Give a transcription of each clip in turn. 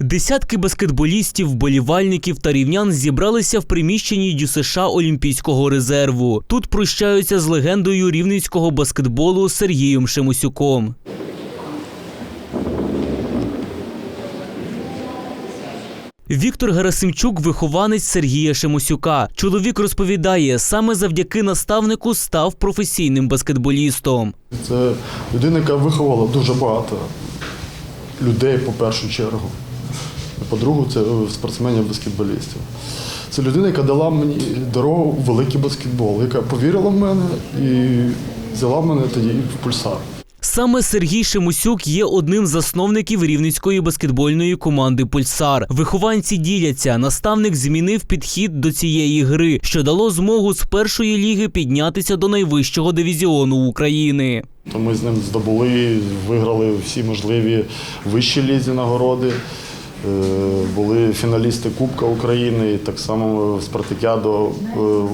Десятки баскетболістів, вболівальників та рівнян зібралися в приміщенні ДЮСШ Олімпійського резерву. Тут прощаються з легендою рівненського баскетболу Сергієм Шемусюком. Віктор Герасимчук вихованець Сергія Шемусюка. Чоловік розповідає, саме завдяки наставнику став професійним баскетболістом. Це людина, яка виховала дуже багато людей, по першу чергу. По-друге, це спортсменів-баскетболістів. Це людина, яка дала мені дорогу у великий баскетбол, яка повірила в мене і взяла мене тоді в пульсар. Саме Сергій Шемусюк є одним з засновників рівненської баскетбольної команди Пульсар. Вихованці діляться. Наставник змінив підхід до цієї гри, що дало змогу з першої ліги піднятися до найвищого дивізіону України. То ми з ним здобули, виграли всі можливі вищі лізі нагороди. Е, Були фіналісти Кубка України, так само Спартакіадо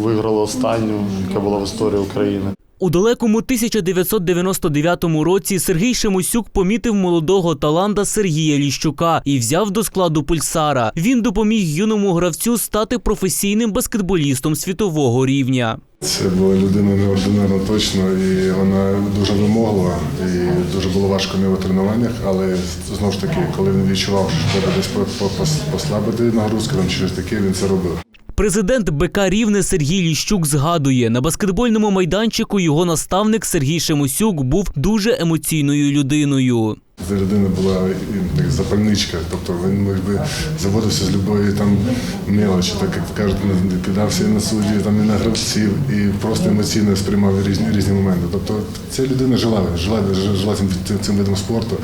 виграло останню, яка була в історії України. У далекому 1999 році Сергій Шемусюк помітив молодого таланта Сергія Ліщука і взяв до складу пульсара. Він допоміг юному гравцю стати професійним баскетболістом світового рівня. Це була людина неординарна точно, і вона дуже вимоглива, і дуже було важко нього в тренуваннях, але знову ж таки, коли він відчував, що треба десь по- по- пос- послабити нагрузку, там через таке він це робив. Президент БК Рівне Сергій Ліщук згадує, на баскетбольному майданчику його наставник Сергій Шемусюк був дуже емоційною людиною. Ця людина була як запальничка, тобто він заводився з любої там мелочі, так як кажуть, кидався на судді, там і на гравців, і просто емоційно сприймав різні різні моменти. Тобто ця людина жила, жила, жила цим, цим видом спорту,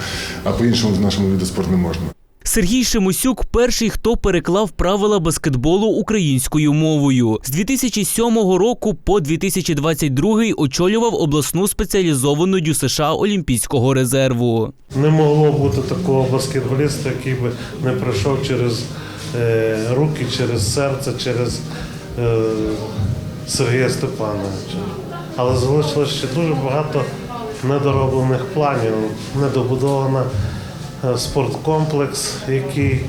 а по-іншому в нашому виду спорту не можна. Сергій Шемусюк перший, хто переклав правила баскетболу українською мовою. З 2007 року по 2022 очолював обласну спеціалізовану ДЮСШ Олімпійського резерву. Не могло бути такого баскетболіста, який би не пройшов через е, руки, через серце, через е, Сергія Степановича. Але залишилось ще дуже багато недороблених планів, недобудована спорткомплекс, який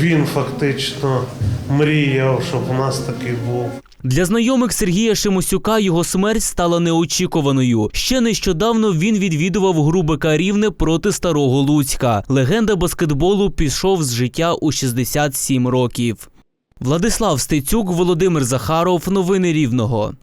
він фактично мріяв, щоб у нас такий був. Для знайомих Сергія Шемусюка його смерть стала неочікуваною. Ще нещодавно він відвідував гру БК Рівне проти старого Луцька. Легенда баскетболу пішов з життя у 67 років. Владислав Стецюк, Володимир Захаров. Новини Рівного.